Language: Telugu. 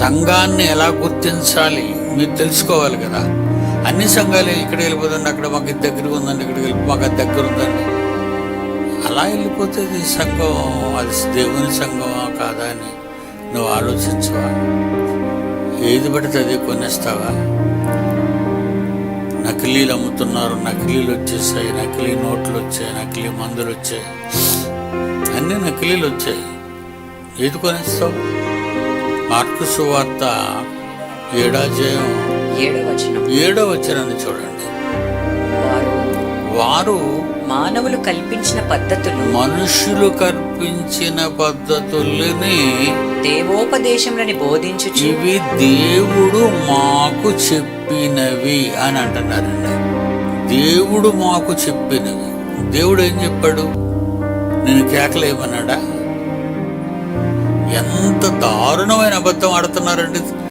సంఘాన్ని ఎలా గుర్తించాలి మీరు తెలుసుకోవాలి కదా. అన్ని సంఘాలు ఇక్కడ వెళ్ళిపోదండి అక్కడ మాకు ఇది దగ్గర ఉందండి ఇక్కడికి వెళ్ళి మాకు అది దగ్గర ఉందండి. అలా వెళ్ళిపోతే ఇది సంఘం అది దేవుని సంఘమా కాదా అని నువ్వు ఆలోచించవా ఏది పడితే అది కొనేస్తావా? నకిలీలు అమ్ముతున్నారు నకిలీలు వచ్చేసాయి నకిలీ నోట్లు వచ్చాయి నకిలీ మందులు వచ్చాయి. అన్నీ నకిలీలు వచ్చాయి. ఏది కొనేస్తావు? మార్కు సువార్త వచనం ఏడో వచ్చినని చూడండి. వారు మానవులు కల్పించిన పద్ధతులు మనుషులు కల్పించిన పద్ధతుల్ని దేవోపదేశములని బోధించుచు ఇవి దేవుడు మాకు చెప్పినవి అని అంటున్నారండి. దేవుడు మాకు చెప్పినవి. దేవుడు ఏం చెప్పాడు? నేను కేకలేమన్నాడా ఎంత దారుణమైన అబద్ధం ఆడుతున్నారండి.